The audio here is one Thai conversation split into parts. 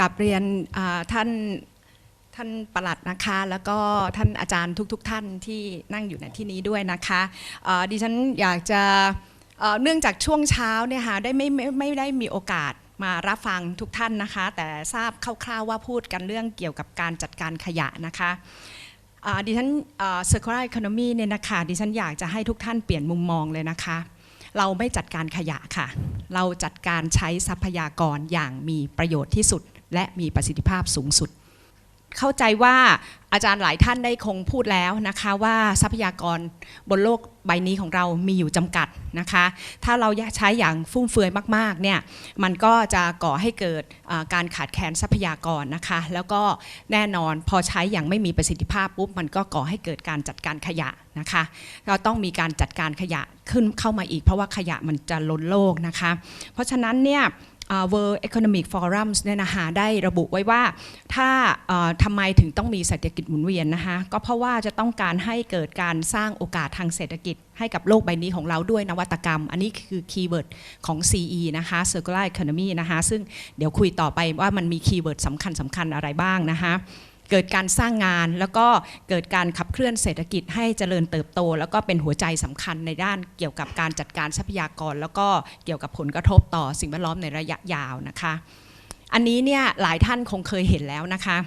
กับเรียนท่านท่านประหลัดนะคะ แล้วก็ท่านอาจารย์ทุกๆทท่านที่นั่งอยู่ในที่นี้ด้วยนะคะดิฉันอยากจะเนื่องจากช่วงเช้าเนี่ยค่ะได้ไม่ไม่ไม่ได้มีโอกาสมารับฟังทุกท่านนะคะ แต่ทราบคร่าวๆว่าพูดกันเรื่องเกี่ยวกับการจัดการขยะนะคะดิฉันเอ่อ circular economy เนี่ยนะคะดิฉันอยากจะให้ทุกท่านเปลี่ยนมุมมองเลยนะคะ เราไม่จัดการขยะค่ะ เราจัดการใช้ทรัพยากรอย่างมีประโยชน์ที่สุด และมีประสิทธิภาพสูงสุด เข้าใจว่าอาจารย์หลายท่านได้คงพูดแล้วนะคะว่าทรัพยากรบนโลกใบนี้ของเรามีอยู่จำกัดนะคะ ถ้าเราใช้อย่างฟุ่มเฟือยมากๆเนี่ยมันก็จะก่อให้เกิดการขาดแคลนทรัพยากรนะคะ แล้วก็แน่นอนพอใช้อย่างไม่มีประสิทธิภาพปุ๊บมันก็ก่อให้เกิดการจัดการขยะนะคะ เราต้องมีการจัดการขยะขึ้นเข้ามาอีก เพราะว่าขยะมันจะล้นโลกนะคะ เพราะฉะนั้นเนี่ย World Economic Forum เนี่ยนะคะได้ระบุไว้ว่าถ้าทำไมถึงต้องมีเศรษฐกิจหมุนเวียนนะคะก็เพราะว่าจะต้องการให้เกิดการสร้างโอกาสทางเศรษฐกิจให้กับโลกใบนี้ของเราด้วยนวัตกรรม อันนี้คือคีย์เวิร์ดของ CE นะคะ Circular Economy นะคะซึ่งเดี๋ยวคุยต่อไปว่ามันมีคีย์เวิร์ดสำคัญสำคัญอะไรบ้างนะคะ เกิดการสร้างงาน แล้วก็เกิดการขับเคลื่อนเศรษฐกิจให้เจริญเติบโต แล้วก็เป็นหัวใจสำคัญในด้านเกี่ยวกับการจัดการทรัพยากร แล้วก็เกี่ยวกับผลกระทบต่อสิ่งแวดล้อมในระยะยาวนะคะ อันนี้เนี่ยหลายท่านคงเคยเห็นแล้วนะคะ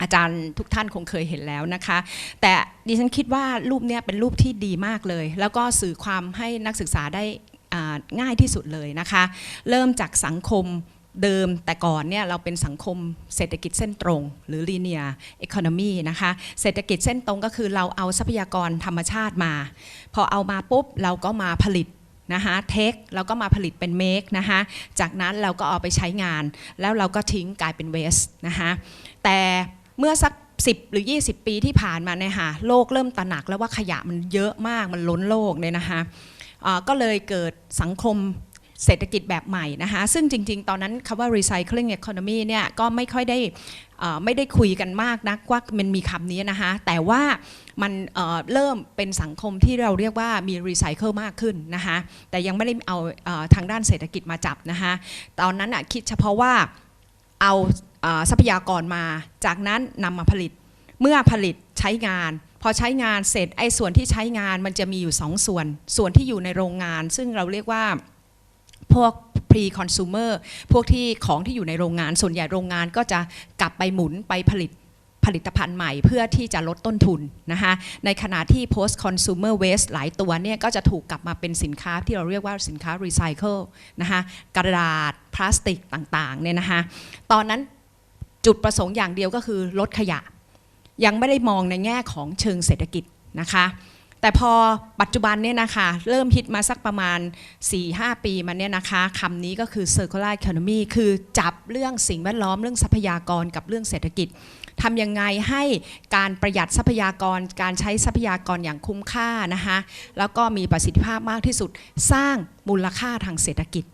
อาจารย์ทุกท่านคงเคยเห็นแล้วนะคะ แต่ดิฉันคิดว่ารูปเนี้ยเป็นรูปที่ดีมากเลย แล้วก็สื่อความให้นักศึกษาได้ง่ายที่สุดเลยนะคะ เริ่มจากสังคม เดิมแต่ก่อนเนี่ยเราเป็นสังคมเศรษฐกิจเส้นตรง หรือ linear economy นะคะเศรษฐกิจเส้นตรงก็คือเราเอาทรัพยากรธรรมชาติมา พอเอามาปุ๊บเราก็มาผลิตนะคะเทคเราก็มาผลิตเป็นเมคนะคะจากนั้นเราก็เอาไปใช้งาน แล้วเราก็ทิ้งกลายเป็นเวสนะคะแต่เมื่อสัก10 หรือ 20 ปีที่ผ่านมาเนี่ยค่ะโลกเริ่มตระหนักแล้วว่าขยะมันเยอะมากมันล้นโลกเนี่ยนะคะก็เลยเกิดสังคม เศรษฐกิจแบบใหม่นะคะซึ่งจริง ๆ ตอนนั้นคำว่า recycling economy เนี่ยก็ไม่ค่อยได้ไม่ได้คุยกันมากนักว่ามันมีคำนี้นะคะแต่ว่ามันเเริ่มเป็นสังคมที่เราเรียกว่ามีรีไซเคิลมากขึ้นนะคะแต่ยังไม่ได้เอาเอทางด้านเศรษฐกิจมาจับนะคะตอนนั้นคิดเฉพาะว่าเอาอ่าทรัพยากรมา จากนั้นนำมาผลิตเมื่อผลิตใช้งานพอใช้งานเสร็จไอ้ส่วนที่ใช้งานมันจะมีอยู่สองส่วน ส่วนที่อยู่ในโรงงาน ซึ่งเราเรียกว่า พวก pre consumer พวกที่ของที่อยู่ในโรงงาน ส่วนใหญ่โรงงานก็จะกลับไปหมุนไปผลิตผลิตภัณฑ์ใหม่เพื่อที่จะลดต้นทุนนะคะในขณะที่ post consumer waste หลายตัวเนี่ยก็จะถูกกลับมาเป็นสินค้าที่เราเรียกว่าสินค้า recycle นะคะกระดาษพลาสติกต่างๆเนี่ยนะคะตอนนั้นจุดประสงค์อย่างเดียวก็คือลดขยะ ยังไม่ได้มองในแง่ของเชิงเศรษฐกิจนะคะ แต่พอปัจจุบันเนี่ยนะคะเริ่มฮิตมาสักประมาณ 4-5 ปีมาเนี่ยนะคะคำนี้ก็คือ circular economy คือจับเรื่องสิ่งแวดล้อมเรื่องทรัพยากรกับเรื่องเศรษฐกิจทำยังไงให้การประหยัดทรัพยากร การใช้ทรัพยากรอย่างคุ้มค่านะคะแล้วก็มีประสิทธิภาพมากที่สุดสร้างมูลค่าทางเศรษฐกิจ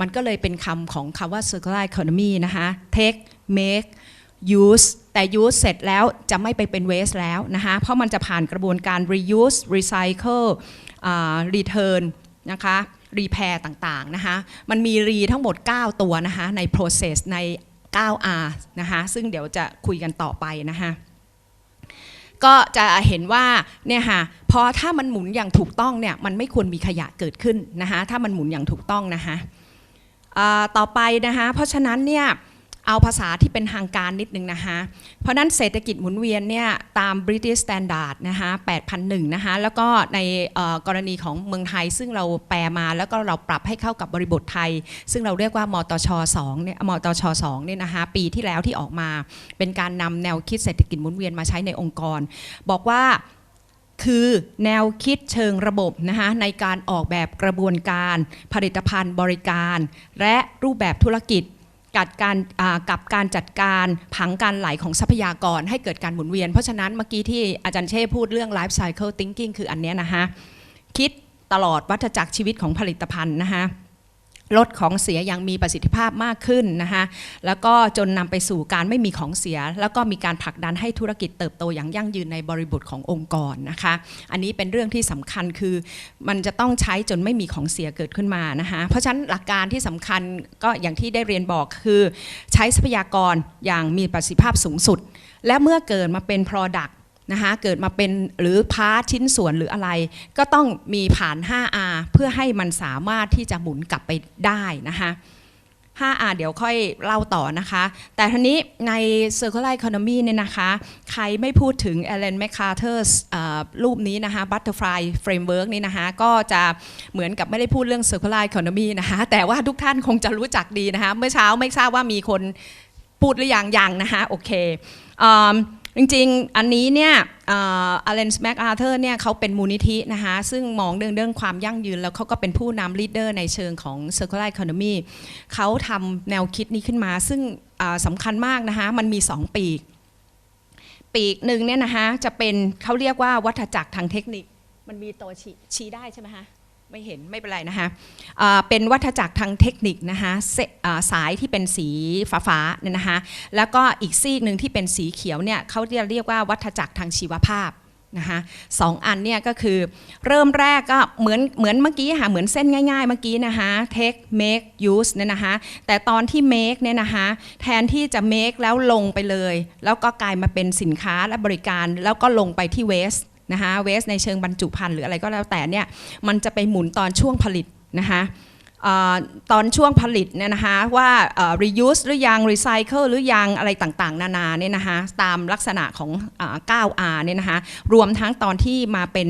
มันก็เลยเป็นคำของคำว่า circular economy นะคะ take make use แต่ use เสร็จแล้วจะไม่ไปเป็น waste แล้วนะคะเพราะมันจะผ่านกระบวนการ reuse recycle อ่า return นะคะ repair ต่างๆนะคะมันมี re ทั้งหมด 9 ตัวนะคะใน process ใน 9R นะคะซึ่งเดี๋ยวจะคุยกันต่อไปนะคะก็จะเห็นว่าเนี่ยค่ะพอถ้ามันหมุนอย่างถูกต้องเนี่ยมันไม่ควรมีขยะเกิดขึ้นนะคะถ้ามันหมุนอย่างถูกต้องนะคะต่อไปนะคะเพราะฉะนั้นเนี่ย เอาภาษาที่เป็นทางการนิดนึงนะคะ เพราะนั้นเศรษฐกิจหมุนเวียนเนี่ยตาม British Standard นะคะ8,001นะคะ แล้วก็ในกรณีของเมืองไทยซึ่งเราแปลมาแล้วก็เราปรับให้เข้ากับบริบทไทย ซึ่งเราเรียกว่ามตช2เนี่ยมตช2เนี่ยนะคะปีที่แล้วที่ออกมา เป็นการนำแนวคิดเศรษฐกิจหมุนเวียนมาใช้ในองค์กร บอกว่าคือแนวคิดเชิงระบบนะคะในการออกแบบกระบวนการ ผลิตภัณฑ์บริการ และรูปแบบธุรกิจ กัดการกับการจัดการผังการไหลของทรัพยากรให้เกิดการหมุนเวียน เพราะฉะนั้นเมื่อกี้ที่อาจารย์เช่พูดเรื่อง life cycle thinking คืออันนี้นะคะคิดตลอดวัฏจักรชีวิตของผลิตภัณฑ์นะคะ ลดของเสียอย่างมีประสิทธิภาพมากขึ้นนะคะแล้วก็จนนำไปสู่การไม่มีของเสีย แล้วก็มีการผลักดันให้ธุรกิจเติบโตอย่างยั่งยืนในบริบทขององค์กรนะคะ อันนี้เป็นเรื่องที่สำคัญคือมันจะต้องใช้จนไม่มีของเสียเกิดขึ้นมานะคะเพราะฉะนั้นหลักการที่สำคัญก็อย่างที่ได้เรียนบอกคือ ใช้ทรัพยากรอย่างมีประสิทธิภาพสูงสุด และเมื่อเกิดมาเป็น Product นะคะเกิดมาเป็นหรือพาร์ทชิ้นส่วนหรืออะไร ก็ต้องมีผ่าน 5R เพื่อให้มันสามารถที่จะหมุนกลับไปได้นะคะ 5R เดี๋ยวค่อยเล่าต่อนะคะ แต่ทีนี้ใน Circular Economy เนี่ยนะคะ ใครไม่พูดถึง Alan McCarter เอ่อรูปนี้นะคะ Butterfly Framework นี่นะคะ ก็จะเหมือนกับไม่ได้พูดเรื่อง Circular Economy นะคะ แต่ว่าทุกท่านคงจะรู้จักดีนะคะ เมื่อเช้าไม่ทราบว่ามีคนพูดหรือยังยังนะคะ โอเค จริงๆ อันนี้เนี่ยอเลนส์แมคอาร์เธอร์เนี่ยเขาเป็นมูลนิธินะคะซึ่งมองเรื่องเรื่องความยั่งยืน แล้วเขาก็เป็นผู้นำลีดเดอร์ในเชิงของ Circular Economy เขาทำแนวคิดนี้ขึ้นมา ซึ่งสำคัญมากนะคะมันมี 2 ปีก ปีกหนึ่งเนี่ยนะคะจะเป็นเขาเรียกว่าวัฏจักรทางเทคนิค มันมีตัวชี้ชี้ได้ใช่ไหมคะ ไม่เห็นไม่เป็นไรนะคะเป็นวัฏจักรทางเทคนิคนะคะสาสายที่เป็นสีฟ้าๆเนี่ยนะคะแล้วก็อีกซีกหนึ่งที่เป็นสีเขียวเนี่ยเขาจะเรียกว่าวัฏจักรทางชีวภาพนะคะสองอันเนี่ยก็คือเริ่มแรกก็เหมือนเหมือนเมื่อกี้ค่ะเหมือนเส้นง่ายๆเมื่อกี้นะคะ take make use เนี่ยนะคะแต่ตอนที่ make เนี่ยนะคะแทนที่จะ make แล้วลงไปเลย แล้วก็กลายมาเป็นสินค้าและบริการแล้วก็ลงไปที่ waste นะคะเวสในเชิงบรรจุภัณฑ์หรืออะไรก็แล้วแต่เนี่ยมันจะไปหมุนตอนช่วงผลิตนะคะตอนช่วงผลิตเนี่ยนะคะว่า reuse หรือยัง recycle หรือยังอะไรต่างๆ นานาเนี่ยนะคะตามลักษณะของอ่า 9R เนี่ยนะคะรวมทั้งตอนที่มาเป็น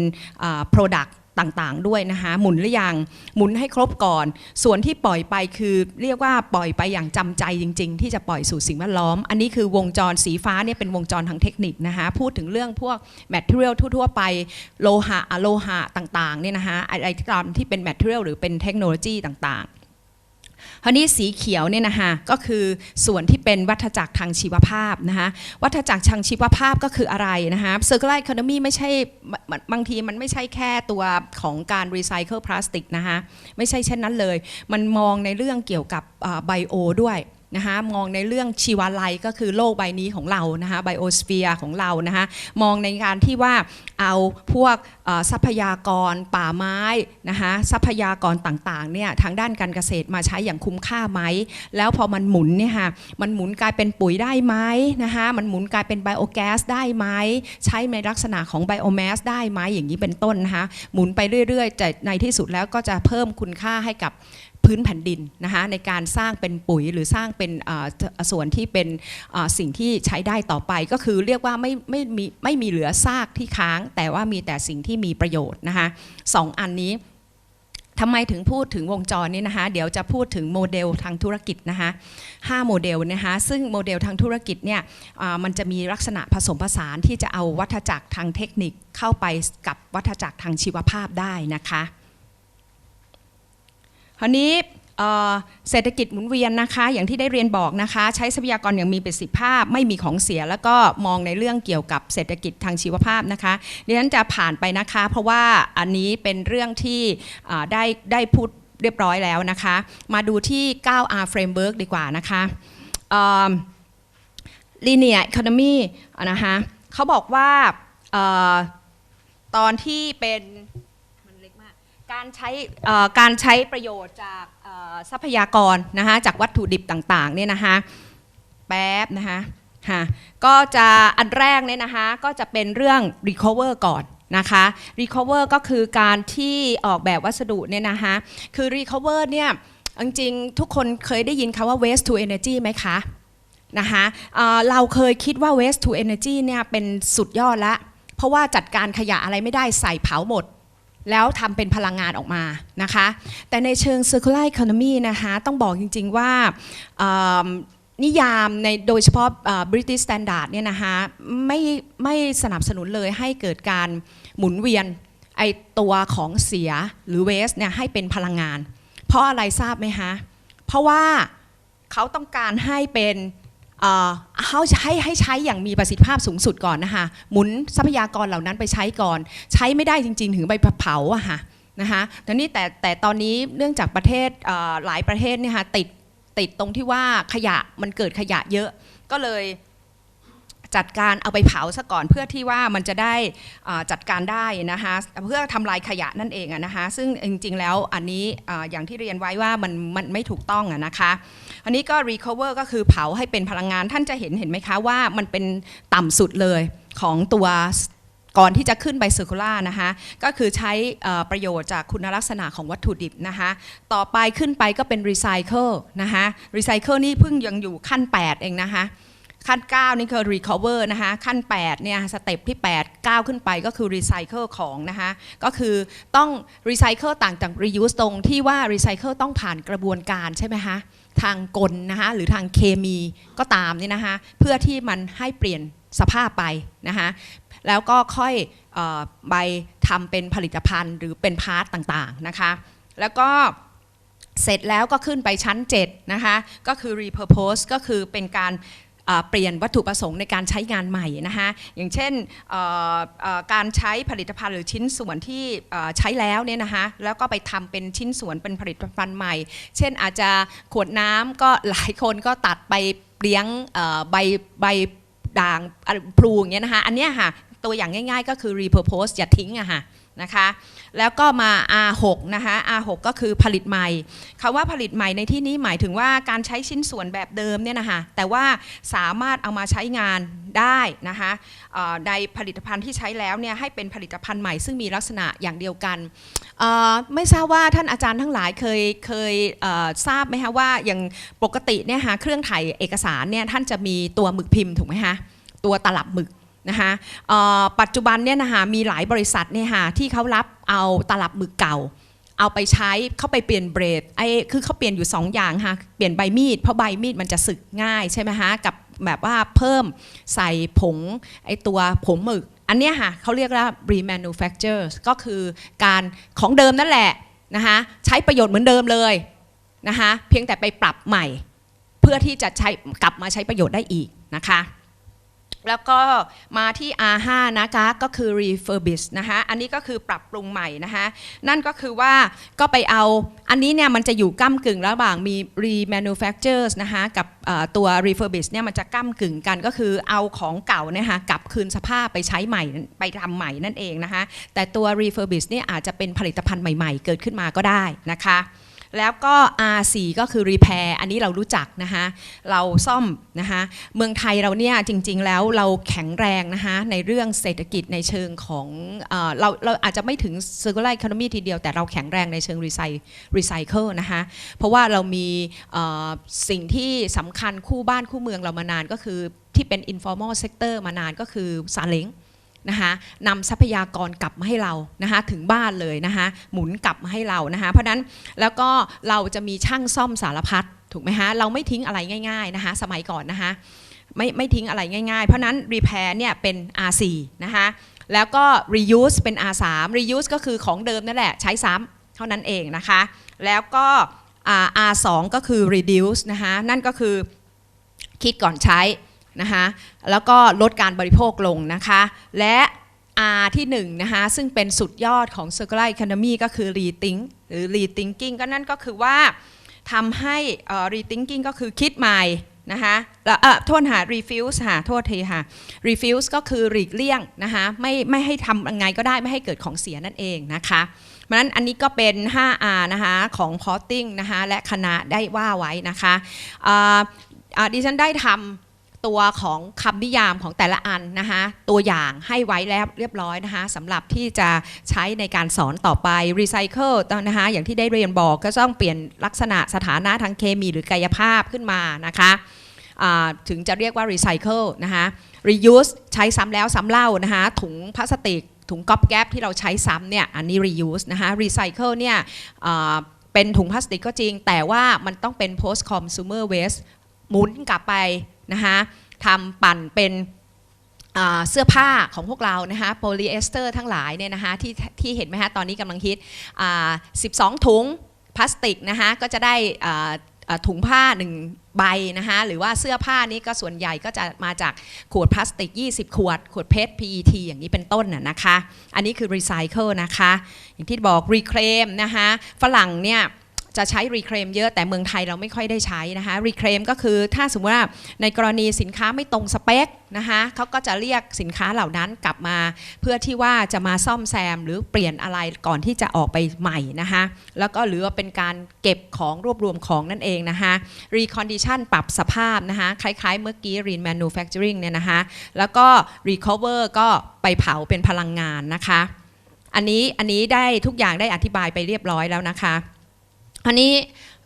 product ต่างๆ ด้วยนะคะหมุนหรือยังหมุนให้ครบก่อน ส่วนที่ปล่อยไปคือเรียกว่าปล่อยไปอย่างจำใจจริง ๆ ที่จะปล่อยสู่สิ่งแวดล้อม อันนี้คือวงจรสีฟ้าเนี่ยเป็นวงจรทางเทคนิคนะคะพูดถึงเรื่องพวก material ทั่วๆ ไปโลหะอะโลหะต่างๆเนี่ยนะคะอะไรที่ตามที่เป็น material หรือเป็นเทคโนโลยีต่างๆ คราวนี้สีเขียวเนี่ยนะคะก็คือส่วนที่เป็นวัฏจักรทางชีวภาพนะคะวัฏจักรทางชีวภาพก็คืออะไรนะคะ circular economy ไม่ใช่บางบางทีมันไม่ใช่แค่ตัวของการรีไซเคิลพลาสติกนะคะไม่ใช่เช่นนั้นเลย มันมองในเรื่องเกี่ยวกับไบโอด้วย นะคะมองในเรื่องชีวาลัยก็คือโลกใบนี้ของเรานะคะไบโอสเฟียร์ของเรานะคะมองในการที่ว่าเอาพวกทรัพยากรป่าไม้นะคะทรัพยากรต่างๆเนี่ยทางด้านการเกษตรมาใช้อย่างคุ้มค่าไหม แล้วพอมันหมุนเนี่ยค่ะมันหมุนกลายเป็นปุ๋ยได้ไหมนะคะมันหมุนกลายเป็นไบโอแก๊สได้ไหมใช้ในลักษณะของไบโอแมสได้ไหมอย่างนี้เป็นต้นนะคะหมุนไปเรื่อยๆแต่ในที่สุดแล้วก็จะเพิ่มคุณค่าให้กับ พื้นแผ่นดินนะคะในการสร้างเป็นปุ๋ยหรือสร้างเป็นส่วนที่เป็นสิ่งที่ใช้ได้ต่อไปก็คือเรียกว่าไม่ไม่มีไม่มีเหลือซากที่ค้าง แต่ว่ามีแต่สิ่งที่มีประโยชน์นะคะสองอันนี้ทำไมถึงพูดถึงวงจรนี้นะคะ เดี๋ยวจะพูดถึงโมเดลทางธุรกิจนะคะห้าโมเดลนะคะซึ่งโมเดลทางธุรกิจเนี่ยมันจะมีลักษณะผสมผสานที่จะเอาวัฏจักรทางเทคนิคเข้าไปกับวัฏจักรทางชีวภาพได้นะคะ ราวนี้เศรษฐกิจหมุนเวียนนะคะอย่างที่ได้เรียนบอกนะคะ ใช้ทรัพยากรอย่างมีประสิทธิภาพไม่มีของเสีย แล้วก็มองในเรื่องเกี่ยวกับเศรษฐกิจทางชีวภาพนะคะดิฉันจะผ่านไปนะคะ เพราะว่าอันนี้เป็นเรื่องที่ได้ได้พูดเรียบร้อยแล้วนะคะ มาดูที่ 9R framework ดีกว่านะคะ linear economy นะคะเขาบอกว่าออตอนที่เป็น การใช้การใช้ประโยชน์จากทรัพยากรนะคะจากวัตถุดิบต่างๆเนี่ยนะคะแป๊บนะคะฮะก็จะอันแรกเนี่ยนะคะก็จะเป็นเรื่อง recover ก่อนนะคะ recover ก็คือการที่ออกแบบวัสดุเนี่ยนะคะคือ recover เนี่ยจริงๆทุกคนเคยได้ยินคำว่า waste to energy ไหมคะนะคะเเราเคยคิดว่า waste to energy เนี่ยเป็นสุดยอดละเพราะว่าจัดการขยะอะไรไม่ได้ใส่เผาหมด แล้วทำเป็นพลังงานออกมานะคะ แต่ในเชิง circular economy นะคะต้องบอกจริง ๆ ว่านิยามในโดยเฉพาะ British Standard เนี่ยนะคะไม่ไม่สนับสนุนเลยให้เกิดการหมุนเวียนไอตัวของเสียหรือ waste เนี่ยให้เป็นพลังงาน เพราะอะไรทราบไหมคะ เพราะว่าเขาต้องการให้เป็น เอ่อเขาให้ให้ใช้อย่างมีประสิทธิภาพสูงสุดก่อนนะคะหมุนทรัพยากรเหล่านั้นไปใช้ก่อน ใช้ไม่ได้จริง ๆ ถึงไปเผาอะค่ะนะคะแต่นี่แต่แต่ตอนนี้เนื่องจากประเทศเหลายประเทศเนี่ยค่ะติดติดตรงที่ว่าขยะมันเกิดขยะเยอะก็เลยจัดการเอาไปเผาซะก่อนเพื่อที่ว่ามันจะได้จัดการได้นะคะเพื่อทำลายขยะนั่นเองนะคะซึ่งจริงๆแล้วอันนี้อย่างที่เรียนไว้ว่ามันมันไม่ถูกต้องนะคะ อันนี้ก็ recover ก็คือเผาให้เป็นพลังงานท่านจะเห็นเห็นไหมคะว่ามันเป็นต่ำสุดเลยของตัวก่อนที่จะขึ้นไป circular นะคะก็คือใช้ประโยชน์จากคุณลักษณะของวัตถุดิบนะคะต่อไปขึ้นไปก็เป็น recycle นะคะ recycle นี่เพิ่งยังอยู่ขั้น 8 เองนะคะขั้น 9 นี่คือ recover นะคะขั้น 8 เนี่ยสเต็ปที่ 8 9 ขึ้นไปก็คือ recycle ของนะคะก็คือต้อง recycle ต่างจาก reuse ตรงที่ว่า recycle ต้องผ่านกระบวนการใช่ไหมคะ ทางกลนะคะหรือทางเคมีก็ตามเนี่ยนะคะเพื่อที่มันให้เปลี่ยนสภาพไปนะคะแล้วก็ค่อยออไปทำเป็นผลิตภัณฑ์หรือเป็นพาร์ตต่างๆนะคะแล้วก็เสร็จแล้วก็ขึ้นไปชั้น 7 นะคะ ก็คือ repurpose ก็คือเป็นการ เปลี่ยนวัตถุประสงค์ในการใช้งานใหม่นะคะอย่างเช่นการใช้ผลิตภัณฑ์หรือชิ้นส่วนที่ใช้แล้วเนี่ยนะคะแล้วก็ไปทำเป็นชิ้นส่วนเป็นผลิตภัณฑ์ใหม่ เช่นอาจจะขวดน้ำก็หลายคนก็ตัดไปเลี้ยงใบใบด่างพลูอย่างเงี้ยนะคะอันเนี้ยค่ะตัวอย่างง่าย ๆ ก็คือ repurpose อย่าทิ้งอะค่ะ นะคะแล้วก็มา R6 นะคะ R6 ก็คือผลิตใหม่คำว่าผลิตใหม่ในที่นี้หมายถึงว่าการใช้ชิ้นส่วนแบบเดิมเนี่ยนะคะแต่ว่าสามารถเอามาใช้งานได้นะคะในผลิตภัณฑ์ที่ใช้แล้วเนี่ยให้เป็นผลิตภัณฑ์ใหม่ซึ่งมีลักษณะอย่างเดียวกัน ไม่ทราบว่าท่านอาจารย์ทั้งหลายเคยเคยเทราบไหมคะว่าอย่างปกติเนี่ยคะเครื่องถ่ายเอกสารเนี่ยท่านจะมีตัวหมึกพิมพ์ถูกไหมคะตัวตลับหมึก นะคะปัจจุบันเนี่ยนะคะมีหลายบริษัทเนี่ยค่ะที่เขารับเอาตลับหมึกเก่า เอาไปใช้เข้าไปเปลี่ยนเบรดไอ้คือเขาเปลี่ยนอยู่ 2 อย่างค่ะเปลี่ยนใบมีดเพราะใบมีดมันจะสึกง่ายใช่ไหมคะกับแบบว่าเพิ่มใส่ผงไอ้ตัวผงหมึก อันเนี้ยค่ะเขาเรียกว่า remanufacture ก็คือการของเดิมนั่นแหละนะคะใช้ประโยชน์เหมือนเดิมเลยนะคะเพียงแต่ไปปรับใหม่ เพื่อที่จะใช้กลับมาใช้ประโยชน์ได้อีกนะคะ แล้วก็มาที่ R5 นะคะก็คือ refurbish นะคะอันนี้ก็คือปรับปรุงใหม่นะคะนั่นก็คือว่าก็ไปเอาอันนี้เนี่ยมันจะอยู่ก้ากึ่งระหว่างมี remanufactures นะคะกับตัว refurbish เนี่ยมันจะก้ากึ่งกันก็คือเอาของเก่านี่ยค่ะกลับคืนสภาพไปใช้ใหม่ไปทำใหม่นั่นเองนะคะแต่ตัว refurbish เนี่ยอาจจะเป็นผลิตภัณฑ์ใหม่ ๆ เกิดขึ้นมาก็ได้นะคะ แล้วก็ R4 ก็คือ repair อันนี้เรารู้จักนะคะเราซ่อมนะคะเมืองไทยเราเนี่ยจริง ๆ แล้วเราแข็งแรงนะคะในเรื่องเศรษฐกิจในเชิงของเอเราเราอาจจะไม่ถึง circular economy ทีเดียวแต่เราแข็งแรงในเชิง recy- recycle นะคะเพราะว่าเรามีสิ่งที่สำคัญคู่บ้านคู่เมืองเรามานานก็คือที่เป็น informal sector มานานก็คือซาเล้ง นะคะนำทรัพยากรกลับมาให้เรานะคะถึงบ้านเลยนะคะหมุนกลับมาให้เรานะคะเพราะนั้นแล้วก็เราจะมีช่างซ่อมสารพัดถูกไหมฮะเราไม่ทิ้งอะไรง่าย ๆนะคะสมัยก่อนนะคะไม่ไม่ทิ้งอะไรง่ายๆ เพราะนั้น repair เนี่ยเป็น R4 นะคะแล้วก็ reuse เป็น R3 reuse ก็คือของเดิมนั่นแหละใช้ซ้ำเท่านั้นเองนะคะแล้วก็ R2 ก็คือ reduce นะคะนั่นก็คือคิดก่อนใช้ นะคะแล้วก็ลดการบริโภคลงนะคะ และ R ที่1นะคะซึ่งเป็นสุดยอดของ circular economy ก็คือ rethink หรือ rethinking ก็นั่นก็คือว่าทำให้ rethinking ก็คือคิดใหม่นะคะแล้วเออโทษค่ะ refuse ค่ะโทษทีค่ะ refuse ก็คือหลีกเลี่ยงนะคะไม่ไม่ให้ทำยังไงก็ได้ไม่ให้เกิดของเสียนั่นเองนะคะเพราะฉะนั้นอันนี้ก็เป็น 5R นะคะของ Porting นะคะและคณะได้ว่าไว้นะคะดิฉันได้ทำ ตัวของคำนิยามของแต่ละอันนะคะตัวอย่างให้ไว้แล้วเรียบร้อยนะคะสำหรับที่จะใช้ในการสอนต่อไป Recycle นะคะอย่างที่ได้เรียนบอกก็ต้องเปลี่ยนลักษณะสถานะทางเคมีหรือกายภาพขึ้นมานะคะถึงจะเรียกว่า Recycle นะคะ Reuse ใช้ซ้ำแล้วซ้ำเล่านะคะถุงพลาสติก ถุงก๊อบแก๊บที่เราใช้ซ้ำเนี่ยอันนี้ reuse นะคะ recycle เนี่ยเป็นถุงพลาสติกก็จริง แต่ว่ามันต้องเป็น post consumer waste หมุนกลับไป นะคะทำปั่นเป็นเสื้อผ้าของพวกเรานะคะโพลีเอสเตอร์ทั้งหลายเนี่ยนะคะที่ที่เห็นไหมคะตอนนี้กำลังฮิต12 ถุงพลาสติกนะคะก็จะได้ถุงผ้าหนึ่งใบนะคะหรือว่าเสื้อผ้านี้ก็ส่วนใหญ่ก็จะมาจากขวดพลาสติก 20 ขวด ขวดเพชร PET อย่างนี้เป็นต้นน่ะนะคะ อันนี้คือรีไซเคิลนะคะ อย่างที่บอกรีเคลมนะคะฝรั่งเนี่ย จะใช้รีเคลมเยอะแต่เมืองไทยเราไม่ค่อยได้ใช้นะคะรีเคลมก็คือถ้าสมมติว่าในกรณีสินค้าไม่ตรงสเปคนะคะเขาก็จะเรียกสินค้าเหล่านั้นกลับมา เพื่อที่ว่าจะมาซ่อมแซมหรือเปลี่ยนอะไรก่อนที่จะออกไปใหม่นะคะแล้วก็หรือว่าเป็นการเก็บของรวบรวมของนั่นเองนะคะ recondition ปรับสภาพนะคะคล้ายๆ เมื่อกี้ lean manufacturing เนี่ยนะคะแล้วก็ recover ก็ไปเผาเป็นพลังงานนะคะ อันนี้อันนี้ได้ทุกอย่างได้อธิบายไปเรียบร้อยแล้วนะคะ อันนี้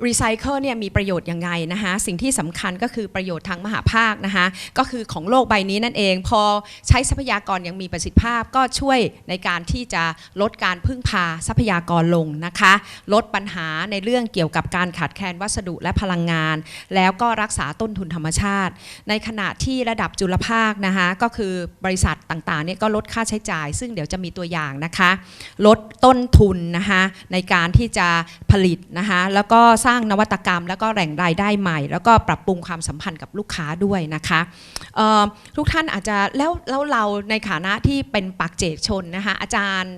รีไซเคิลเนี่ยมีประโยชน์ยังไงนะคะสิ่งที่สำคัญก็คือประโยชน์ทางมหาภาคนะคะก็คือของโลกใบนี้นั่นเอง พอใช้ทรัพยากรย่างมีประสิทธิภาพก็ช่วยในการที่จะลดการพึ่งพาทรัพยากรลงนะคะ ลดปัญหาในเรื่องเกี่ยวกับการขาดแคลนวัสดุและพลังงาน แล้วก็รักษาต้นทุนธรรมชาติ ในขณะที่ระดับจุลภาคนะคะก็คือบริษัทต่างๆเนี่ยก็ลดค่าใช้จ่าย ซึ่งเดี๋ยวจะมีตัวอย่างนะคะ ลดต้นทุนนะคะในการที่จะผลิตนะคะแล้วก็สร้างนวัตกรรม แล้วก็แหล่งรายได้ใหม่ แล้วก็ปรับปรุงความสัมพันธ์กับลูกค้าด้วยนะคะทุกท่านอาจจะแล้วแล้วเราในฐานะที่เป็นปักเจกชนนะคะอาจารย์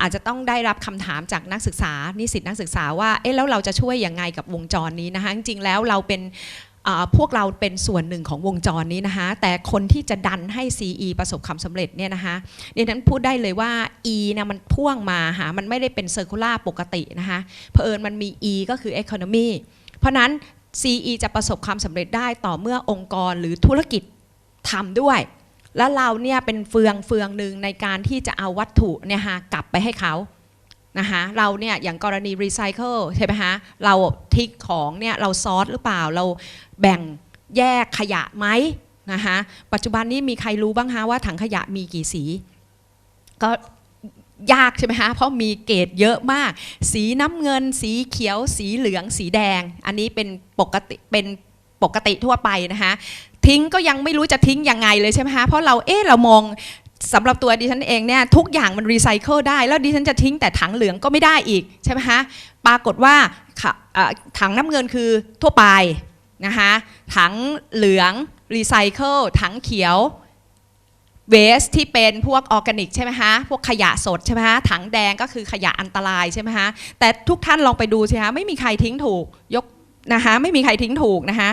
อาจจะต้องได้รับคำถามจากนักศึกษานิสิตนักศึกษาว่าเอ๊ะแล้วเราจะช่วยยังไงกับวงจรนี้นะคะจริงๆแล้วเราเป็น พวกเราเป็นส่วนหนึ่งของวงจรนี้นะคะแต่คนที่จะดันให้ CE ประสบความสำเร็จเนี่ยนะคะดิฉันพูดได้เลยว่า E นะมันพ่วงมาหามันไม่ได้เป็นเซอร์คูลาปกตินะคะเผอิญมันมี E ก็คือ Economy เพราะนั้น CE จะประสบความสำเร็จได้ต่อเมื่อองค์กรหรือธุรกิจทำด้วย แล้วเราเนี่ยเป็นเฟืองเฟืองหนึ่งในการที่จะเอาวัตถุเนี่ยฮะกลับไปให้เขานะคะเราเนี่ยอย่างกรณีรีไซเคิลใช่ไหมคะเราทิ้งของเนี่ยเราซอสหรือเปล่าเรา แบ่งแยกขยะไหมนะคะปัจจุบันนี้มีใครรู้บ้างคะว่าถังขยะมีกี่สี ก็ยากใช่ไหมคะเพราะมีเกรดเยอะมาก สีน้ำเงิน สีเขียว สีเหลือง สีแดง อันนี้เป็นปกติเป็นปกติทั่วไปนะคะทิ้งก็ยังไม่รู้จะทิ้งยังไงเลยใช่ไหมคะเพราะเราเอ๊ะเรามองสำหรับตัวดิฉันเองเนี่ยทุกอย่างมันรีไซเคิลได้ แล้วดิฉันจะทิ้งแต่ถังเหลืองก็ไม่ได้อีกใช่ไหมคะปรากฏว่าถังน้ำเงินคือทั่วไป นะคะถังเหลืองรีไซเคิลถังเขียวเวสที่เป็นพวกออร์แกนิกใช่ไหมคะพวกขยะสดใช่ไหมคะถังแดงก็คือขยะอันตรายใช่ไหมคะแต่ทุกท่านลองไปดูสิคะไม่มีใครทิ้งถูกยก นะคะไม่มีใครทิ้งถูกนะคะ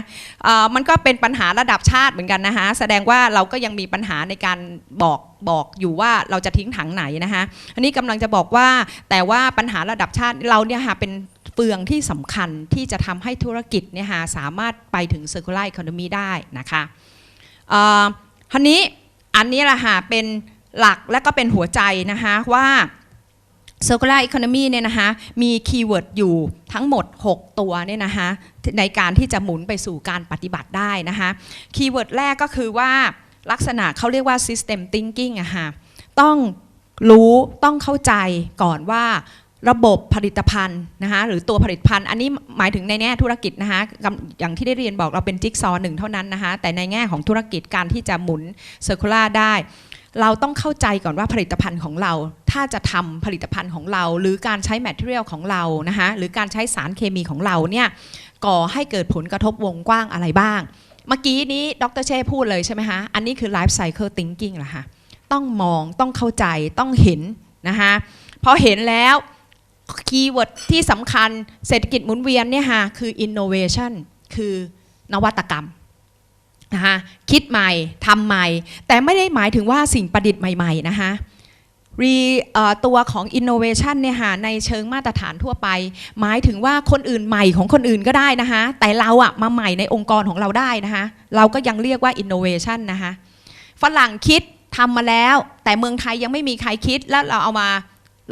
มันก็เป็นปัญหาระดับชาติเหมือนกันนะคะแสดงว่าเราก็ยังมีปัญหาในการบอกบอกอยู่ว่าเราจะทิ้งถังไหนนะคะอันนี้กำลังจะบอกว่าแต่ว่าปัญหาระดับชาติเราเนี่ยค่ะเป็นเฟืองที่สำคัญที่จะทำให้ธุรกิจเนี่ยค่ะสามารถไปถึง circular economy ได้นะคะเอ่อทีนี้อันนี้แหละค่ะเป็นหลักและก็เป็นหัวใจนะคะว่า circular economy เนี่ยนะคะมีคีย์เวิร์ดอยู่ทั้งหมด 6 ตัวเนี่ยนะคะในการที่จะหมุนไปสู่การปฏิบัติได้นะคะคีย์เวิร์ดแรกก็คือว่าลักษณะเขาเรียกว่า system thinking อะค่ะต้องรู้ต้องเข้าใจก่อนว่าระบบผลิตภัณฑ์นะคะหรือตัวผลิตภัณฑ์ อันนี้หมายถึงในแง่ธุรกิจนะคะอย่างที่ได้เรียนบอกเราเป็นจิ๊กซอว์หนึ่งเท่านั้นนะคะแต่ในแง่ของธุรกิจการที่จะหมุน circular ได้ เราต้องเข้าใจก่อนว่าผลิตภัณฑ์ของเรา ถ้าจะทำผลิตภัณฑ์ของเรา หรือการใช้แมทเทียลของเรานะคะหรือการใช้สารเคมีของเราเนี่ยก่อให้เกิดผลกระทบวงกว้างอะไรบ้าง เมื่อกี้นี้ดรเช่พูดเลยใช่ไหมคะอันนี้คือ life cycle thinking ล่ะค่ะต้องมองต้องเข้าใจต้องเห็นนะคะพอเห็นแล้วคีย์เวิร์ดที่สำคัญเศรษฐกิจหมุนเวียนเนี่ยค่ะคือ innovation คือนวัตกรรม นะคะคิดใหม่ทำใหม่ แต่ไม่ได้หมายถึงว่าสิ่งประดิษฐ์ใหม่ๆนะคะรีตัวของ innovation เนี่ยค่ะในเชิงมาตรฐานทั่วไป หมายถึงว่าคนอื่นใหม่ของคนอื่นก็ได้นะคะแต่เราอะมาใหม่ในองค์กรของเราได้นะคะเราก็ยังเรียกว่า innovation นะคะฝรั่งคิดทำมาแล้ว แต่เมืองไทยยังไม่มีใครคิดแล้วเราเอามา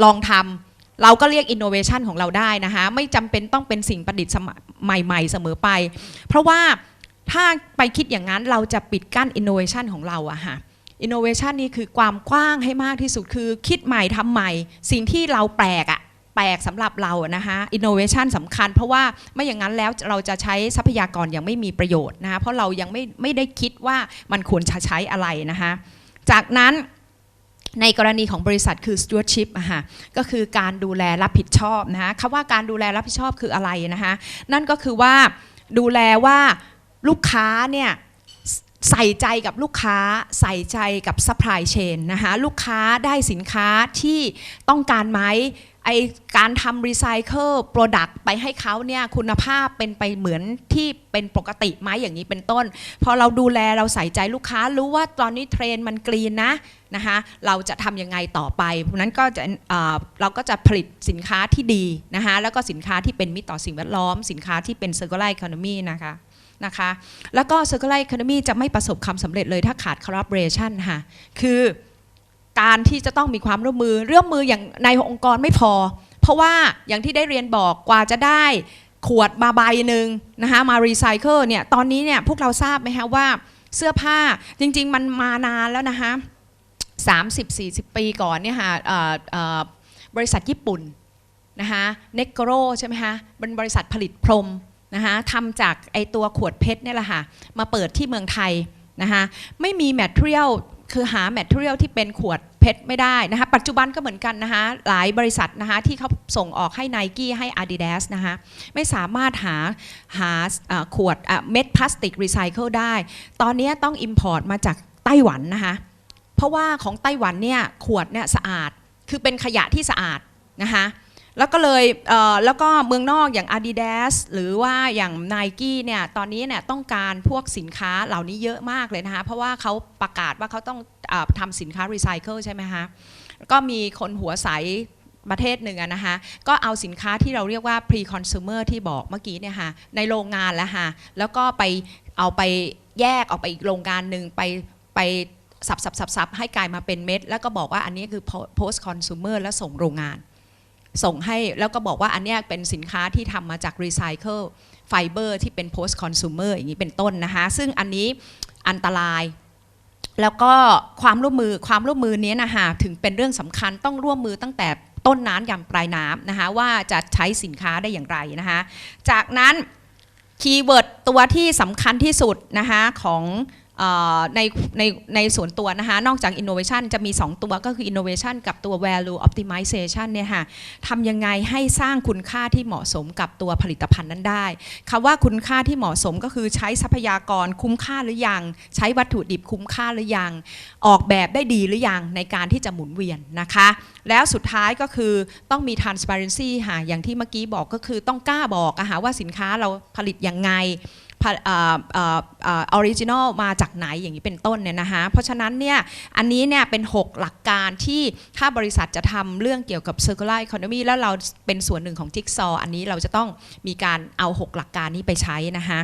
ลองทำเราก็เรียก innovation ของเราได้นะคะ ไม่จำเป็นต้องเป็นสิ่งประดิษฐ์ใหม่ ๆ เสมอไป เพราะว่า ถ้าไปคิดอย่างนั้นเราจะปิดกั้น innovation ของเราอะค่ะ innovation นี่คือความกว้างให้มากที่สุดคือคิดใหม่ทำใหม่ สิ่งที่เราแปลกอะแปลกสำหรับเรานะคะ innovation สำคัญ เพราะว่าไม่อย่างนั้นแล้วเราจะใช้ทรัพยากรอย่างไม่มีประโยชน์นะคะเพราะเรายังไม่ไม่ได้คิดว่ามันควรจะใช้อะไรนะคะจากนั้นในกรณีของบริษัทคือ stewardship อะค่ะก็คือการดูแลรับผิดชอบนะคะคำว่าการดูแลรับผิดชอบคืออะไรนะคะนั่นก็คือว่าดูแลว่า ลูกค้าเนี่ยใส่ใจกับลูกค้าใส่ใจกับ supply chain นะคะลูกค้าได้สินค้าที่ต้องการไหมไอการทำรีไซเคิลโปรดักต์ไปให้เขาเนี่ยคุณภาพเป็นไปเหมือนที่เป็นปกติไหมอย่างนี้เป็นต้น พอเราดูแลเราใส่ใจลูกค้ารู้ว่าตอนนี้เทรนมันกรีนนะนะคะเราจะทำยังไงต่อไป เพราะนั้นก็จะเราก็จะผลิตสินค้าที่ดีนะคะแล้วก็สินค้าที่เป็นมิตรต่อสิ่งแวดล้อม สินค้าที่เป็น circular economy นะคะ นะคะ แล้วก็ circular economy จะไม่ประสบความสำเร็จเลยถ้าขาด collaboration ค่ะ คือการที่จะต้องมีความร่วมมือร่วมมืออย่างในองค์กรไม่พอ เพราะว่าอย่างที่ได้เรียนบอกกว่าจะได้ขวดมาใบหนึ่งนะคะมารีไซเคิลเนี่ยตอนนี้เนี่ยพวกเราทราบไหมคะว่าเสื้อผ้าจริง ๆ มันมานานแล้วนะคะ30-40 ปีก่อนเนี่ยค่ะบริษัทญี่ปุ่นนะคะเนกโรใช่ไหมคะเป็นบริษัทผลิตพรม นะคะทำจากไอตัวขวดเพชรเนี่ยแหละค่ะมาเปิดที่เมืองไทยนะคะไม่มีแมทเทียลคือหาแมทเทียลที่เป็นขวดเพชรไม่ได้นะคะปัจจุบันก็เหมือนกันนะคะหลายบริษัทนะคะที่เขาส่งออกให้ n i กี้ให้ Adidas นะคะไม่สามารถหาหาขวดเม็ดพลาสติกรีไซเคิลได้ ตอนนี้ต้อง Import มาจากไต้หวันนะคะเพราะว่าของไต้หวันเนี่ยขวดเนี่ยสะอาดคือเป็นขยะที่สะอาดนะคะ แล้วก็เลยเแล้วก็เมืองนอกอย่าง Adidas หรือว่าอย่าง n i กี้เนี่ยตอนนี้เนี่ยต้องการพวกสินค้าเหล่านี้เยอะมากเลยนะคะเพราะว่าเขาประกาศว่าเขาต้องอทำสินค้ารีไซเคิลใช่ไหมคะก็มีคนหัวใสประเทศหนึ่งนะคะก็เอาสินค้าที่เราเรียกว่า pre consumer ที่บอกเมื่อกี้เนี่ยค่ะในโรงงานแล้วค่ะแล้วก็ไปเอาไปแยกออกไปอีกโรงงานหนึ่งไปไปสับสับสับสับให้กลายมาเป็นเม็ด แล้วก็บอกว่าอันนี้คือ post consumer แล้วส่งโรงงาน ส่งให้แล้วก็บอกว่าอันนี้เป็นสินค้าที่ทำมาจาก recycle fiber ที่เป็น post consumer อย่างนี้เป็นต้นนะคะซึ่งอันนี้อันตราย แล้วก็ความร่วมมือความร่วมมือนี้นะคะถึงเป็นเรื่องสำคัญต้องร่วมมือตั้งแต่ต้นน้ำยันปลายน้ำนะคะว่าจะใช้สินค้าได้อย่างไรนะคะจากนั้นคีย์เวิร์ดตัวที่สำคัญที่สุดนะคะของ ในในในส่วนตัวนะคะนอกจาก innovation จะมี 2 ตัวก็คือ innovation กับตัว value optimization เนี่ยค่ะทำยังไงให้สร้างคุณค่าที่เหมาะสมกับตัวผลิตภัณฑ์นั้นได้คำว่าคุณค่าที่เหมาะสมก็คือใช้ทรัพยากรคุ้มค่าหรือยัง ใช้วัตถุดิบคุ้มค่าหรือยัง ออกแบบได้ดีหรือยังในการที่จะหมุนเวียนนะคะ แล้วสุดท้ายก็คือต้องมี transparency ค่ะอย่างที่เมื่อกี้บอกก็คือต้องกล้าบอกอะค่ะว่าสินค้าเราผลิตยังไง ออริจินอลมาจากไหนอย่างนี้เป็นต้นเนี่ยนะคะเพราะฉะนั้นเนี่ยอันนี้เนี่ยเป็น 6 หลักการที่ถ้าบริษัทจะทำเรื่องเกี่ยวกับ circular economy แล้วเราเป็นส่วนหนึ่งของจิ๊กซอว์อันนี้เราจะต้องมีการเอา 6 หลักการนี้ไปใช้นะคะ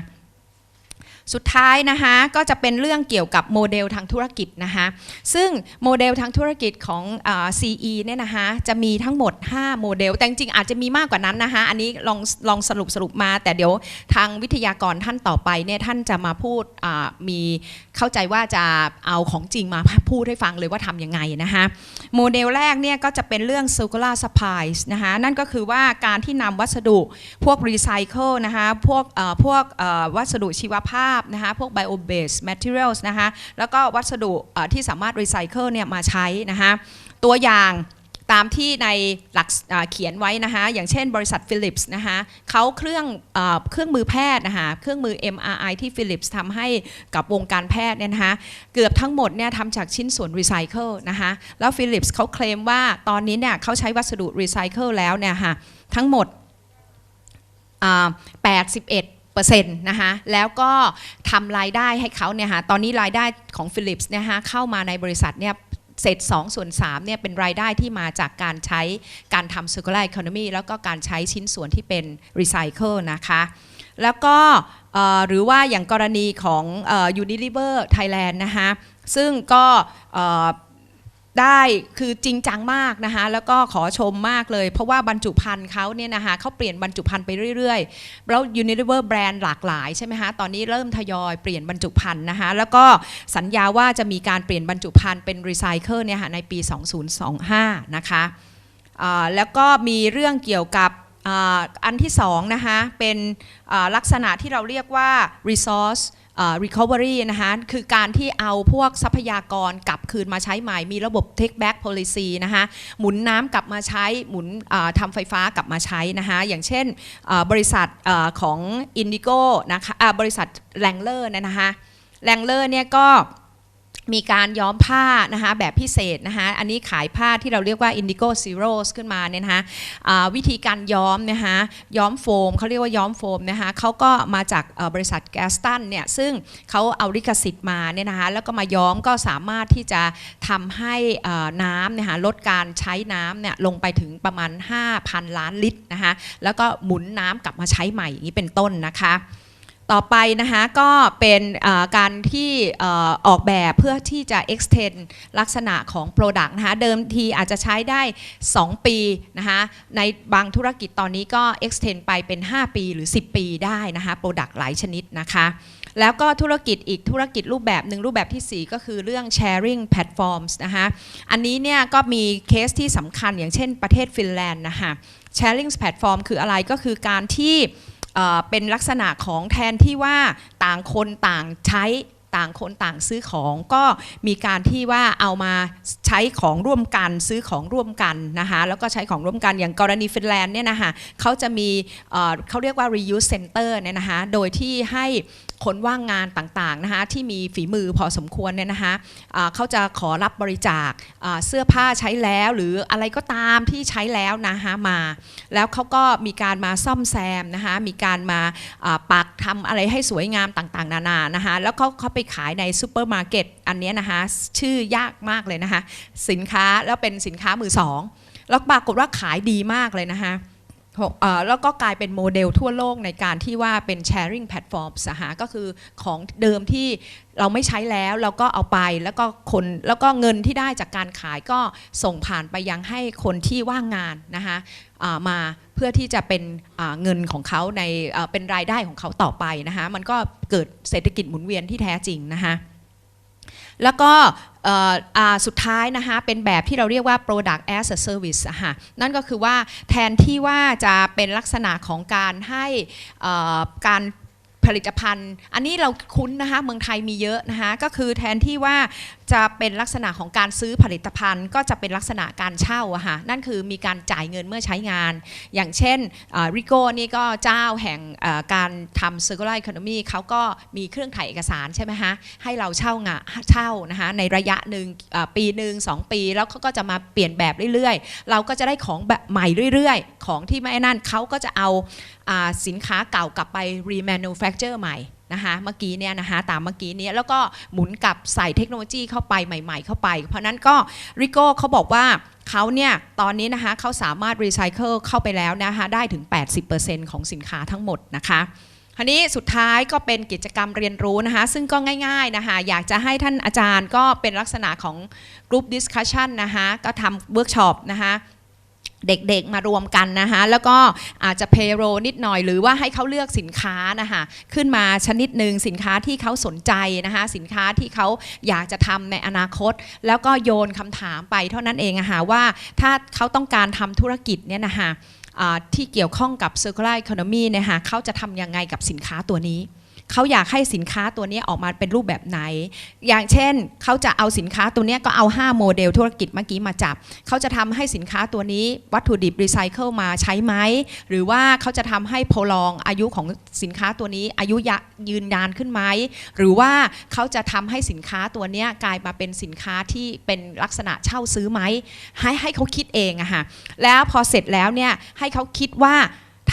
สุดท้ายนะคะก็จะเป็นเรื่องเกี่ยวกับโมเดลทางธุรกิจนะคะซึ่งโมเดลทางธุรกิจของอ CE เนี่ยนะคะจะมีทั้งหมด 5 โมเดล แต่จริงๆอาจจะมีมากกว่านั้นนะคะอันนี้ลองลองสรุปสรุปมา แต่เดี๋ยวทางวิทยากรท่านต่อไปเนี่ยท่านจะมาพูดมี เข้าใจว่าจะเอาของจริงมาพูดให้ฟังเลยว่าทำยังไงนะคะโมเดลแรกเนี่ยก็จะเป็นเรื่อง circular supplies นะคะนั่นก็คือว่าการที่นำวัสดุพวก recycle นะคะพวกพวกวัสดุชีวภาพนะคะพวก bio based materials นะคะแล้วก็วัสดุที่สามารถ recycle เนี่ยมาใช้นะคะตัวอย่าง ตามที่ในหลักเขียนไว้นะคะอย่างเช่นบริษัท Philips นะคะเขาเครื่องเอเครื่องมือแพทย์นะคะเครื่องมือ MRI ที่ Philips ทำให้กับวงการแพทย์เนี่ยนะคะเกือบทั้งหมดเนี่ยทำจากชิ้นส่วน recycle นะคะแล้ว Philips เขาเคลมว่าตอนนี้เนี่ยเขาใช้วัสดุ recycle แล้วเนี่ยค่ะทั้งหมด 81เปอร์เซ็นต์นะคะแล้วก็ทำรายได้ให้เขาเนี่ยค่ะตอนนี้รายได้ของ Philips เนี่ยฮะเข้ามาในบริษัทเนี่ย เศษ2ส่วน3เนี่ยเป็นรายได้ที่มาจากการใช้การทำ circular economy แล้วก็การใช้ชิ้นส่วนที่เป็น recycle นะคะ แล้วก็หรือว่าอย่างกรณีของ Unilever Thailand นะคะซึ่งก็ ได้คือจริงจังมากนะคะแล้วก็ขอชมมากเลย เพราะว่าบรรจุภัณฑ์เขาเนี่ยนะคะเขาเปลี่ยนบรรจุภัณฑ์ไปเรื่อยๆ แล้ว Unilever แบรนด์หลากหลายใช่ไหมคะตอนนี้เริ่มทยอยเปลี่ยนบรรจุภัณฑ์นะคะแล้วก็สัญญาว่าจะมีการเปลี่ยนบรรจุภัณฑ์เป็นรีไซเคิลเนี่ยค่ะในปี 2025 นะคะแล้วก็มีเรื่องเกี่ยวกับอ,อันที่สองนะคะเป็นลักษณะที่เราเรียกว่า resource เอ่อ recovery นะคะคือการที่เอาพวกทรัพยากรกลับคืนมาใช้ใหม่ มีระบบ take back policy นะคะหมุนน้ำกลับมาใช้หมุนทำไฟฟ้ากลับมาใช้นะคะอย่างเช่นบริษัทของ Indigo นะคะอ่าบริษัทแรงเลอร์เนี่ยนะคะแรงเลอร์เนี่ยก็ มีการย้อมผ้านะคะแบบพิเศษนะคะอันนี้ขายผ้าที่เราเรียกว่า Indigo Zeros ขึ้นมาเนี่ยนะคะอ่าวิธีการย้อมนะคะย้อมโฟมเขาเรียกว่าย้อมโฟมนะคะเขาก็มาจากบริษัทแกสตันเนี่ยซึ่งเขาเอาลิขสิทธิ์มาเนี่ยนะคะแล้วก็มาย้อมก็สามารถที่จะทำให้น้ำเนี่ยค่ะลดการใช้น้ำเนี่ยลงไปถึงประมาณ 5,000 ล้านลิตรนะคะแล้วก็หมุนน้ำกลับมาใช้ใหม่อย่างนี้เป็นต้นนะคะ ต่อไปนะคะก็เป็นการที่ออกแบบเพื่อที่จะ extend ลักษณะของ Product นะคะเดิมทีอาจจะใช้ได้ 2 ปีนะคะในบางธุรกิจตอนนี้ก็ extend ไปเป็น 5 ปีหรือ 10 ปีได้นะคะ Product หลายชนิดนะคะแล้วก็ธุรกิจอีกธุรกิจรูปแบบหนึ่งรูปแบบทีสี่4 ก็คือเรื่อง sharing platforms นะคะอันนี้เนี่ยก็มีเคสที่สำคัญอย่างเช่นประเทศฟินแลนด์นะคะ sharing platform คืออะไรก็คือการที่ เป็นลักษณะของแทนที่ว่าต่างคนต่างใช้ต่างคนต่างซื้อของก็มีการที่ว่าเอามาใช้ของร่วมกันซื้อของร่วมกันนะคะแล้วก็ใช้ของร่วมกันอย่างกรณีฟินแลนด์เนี่ยนะคะเขาจะมีเอ่อเขาเรียกว่า reuse center เนี่ยนะคะโดยที่ให้ คนว่างงานต่างๆนะคะที่มีฝีมือพอสมควรเนี่ยนะคะอ่าเขาจะขอรับบริจาคเสื้อผ้าใช้แล้วหรืออะไรก็ตามที่ใช้แล้วนะคะมา แล้วเขาก็มีการมาซ่อมแซมนะคะมีการมาปักทำอะไรให้สวยงามต่างๆ นานานะคะแล้วเขาเขาไปขายในซูเปอร์มาร์เก็ตอันเนี้ยนะคะชื่อยากมากเลยนะคะสินค้าแล้วเป็นสินค้ามือสองแล้วปรากฏว่าขายดีมากเลยนะคะ แล้วก็กลายเป็นโมเดลทั่วโลกในการที่ว่าเป็น sharing platforms อะฮะก็คือของเดิมที่เราไม่ใช้แล้วเราก็เอาไปแล้วก็คนแล้วก็เงินที่ได้จากการขายก็ส่งผ่านไปยังให้คนที่ว่างงานนะคะมาเพื่อที่จะเป็นเงินของเขาในเป็นรายได้ของเขาต่อไปนะคะมันก็เกิดเศรษฐกิจหมุนเวียนที่แท้จริงนะคะ แล้วก็สุดท้ายนะคะเป็นแบบที่เราเรียกว่า product as a service อะค่ะนั่นก็คือว่าแทนที่ว่าจะเป็นลักษณะของการให้การผลิตภัณฑ์ อันนี้เราคุ้นนะคะเมืองไทยมีเยอะนะคะก็คือแทนที่ว่าจะเป็นลักษณะของการซื้อผลิตภัณฑ์ ก็จะเป็นลักษณะการเช่าอะค่ะนั่นคือมีการจ่ายเงินเมื่อใช้งาน อย่างเช่นริโก้นี่ก็เจ้าแห่งการทำ circular economy เขาก็มีเครื่องถ่ายเอกสารใช่ไหมคะให้เราเช่างะเช่านะคะในระยะหนึ่งปีหนึ่งสองปี แล้วเขาก็จะมาเปลี่ยนแบบเรื่อยๆ เราก็จะได้ของแบบใหม่เรื่อยๆ ของที่ไม่นั่นเขาก็จะเอาอ่าสินค้าเก่ากลับไป remanufacture ใหม่ นะคะเมื่อกี้เนี่ยนะคะตามเมื่อกี้เนี้แล้วก็หมุนกลับใส่เทคโนโลยีเข้าไปใหม่ ๆ เข้าไป เพราะนั้นก็ริโก้เขาบอกว่าเขาเนี่ยตอนนี้นะคะเขาสามารถรีไซเคิลเข้าไปแล้วนะคะได้ถึง 80%ของสินค้าทั้งหมดนะคะคราวนี้สุดท้ายก็เป็นกิจกรรมเรียนรู้นะคะ ซึ่งก็ง่ายๆนะคะอยากจะให้ท่านอาจารย์ก็เป็นลักษณะของ Group Discussion นะคะก็ทำเวิร์กช็อปนะคะ เด็กๆมารวมกันนะคะแล้วก็อาจจะเพโรนิดหน่อยหรือว่าให้เขาเลือกสินค้านะคะขึ้นมาชนิดหนึ่งสินค้าที่เขาสนใจนะคะสินค้าที่เขาอยากจะทำในอนาคต แล้วก็โยนคำถามไปเท่านั้นเองอะคะว่าถ้าเขาต้องการทำธุรกิจเนี่ยนะคะที่เกี่ยวข้องกับ circular economy เนี่ยค่ะเขาจะทำยังไงกับสินค้าตัวนี้ เขาอยากให้สินค้าตัวนี้ออกมาเป็นรูปแบบไหน อย่างเช่นเขาจะเอาสินค้าตัวนี้ก็เอา 5 โมเดลธุรกิจเมื่อกี้มาจับ เขาจะทำให้สินค้าตัวนี้วัตถุดิบรีไซเคิลมาใช้ไหม หรือว่าเขาจะทำให้โพลองอายุของสินค้าตัวนี้อายุย,ยืนนานขึ้นไหม หรือว่าเขาจะทำให้สินค้าตัวนี้กลายมาเป็นสินค้าที่เป็นลักษณะเช่าซื้อไหม ให้ให้เขาคิดเองอะค่ะแล้วพอเสร็จแล้วเนี่ยให้เขาคิดว่า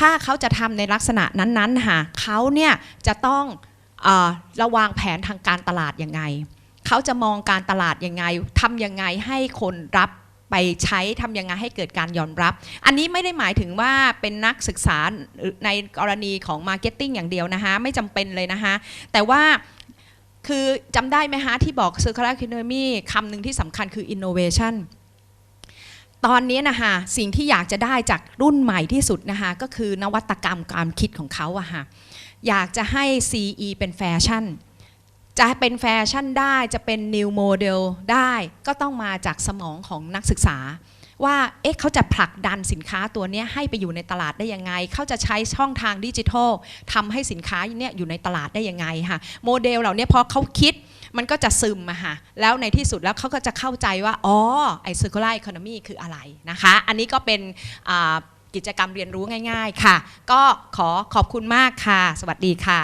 ถ้าเขาจะทำในลักษณะนั้นๆค่ะเขาเนี่ยจะต้องอระวางแผนทางการตลาดยังไง เขาจะมองการตลาดยังไงทำยังไงให้คนรับไปใช้ทำยังไงให้เกิดการยอมรับ อันนี้ไม่ได้หมายถึงว่าเป็นนักศึกษาในกรณีของ Marketing อย่างเดียวนะคะไม่จำเป็นเลยนะคะแต่ว่าคือจำได้ไหมฮะที่บอก Circular Economy คำหนึ่งที่สำคัญคือ Innovation ตอนนี้นะคะสิ่งที่อยากจะได้จากรุ่นใหม่ที่สุดนะคะก็คือนวัตกรรมการคิดของเขาอะค่ะอยากจะให้ CE เป็นแฟชั่น จะเป็นแฟชั่นได้จะเป็น new model ได้ก็ต้องมาจากสมองของนักศึกษา ว่าเอ๊ะเขาจะผลักดันสินค้าตัวนี้ให้ไปอยู่ในตลาดได้ยังไง เขาจะใช้ช่องทางดิจิทัลทำให้สินค้าเนี่ยอยู่ในตลาดได้ยังไงค่ะโมเดลเหล่านี้พอเขาคิด มันก็จะซึมมาค่ะแล้วในที่สุดแล้วเขาก็จะเข้าใจว่า อ๋อไอ้ circular economy คืออะไรนะคะ อันนี้ก็เป็นกิจกรรมเรียนรู้ง่าย ๆ ค่ะ ก็ขอขอบคุณมากค่ะ สวัสดีค่ะ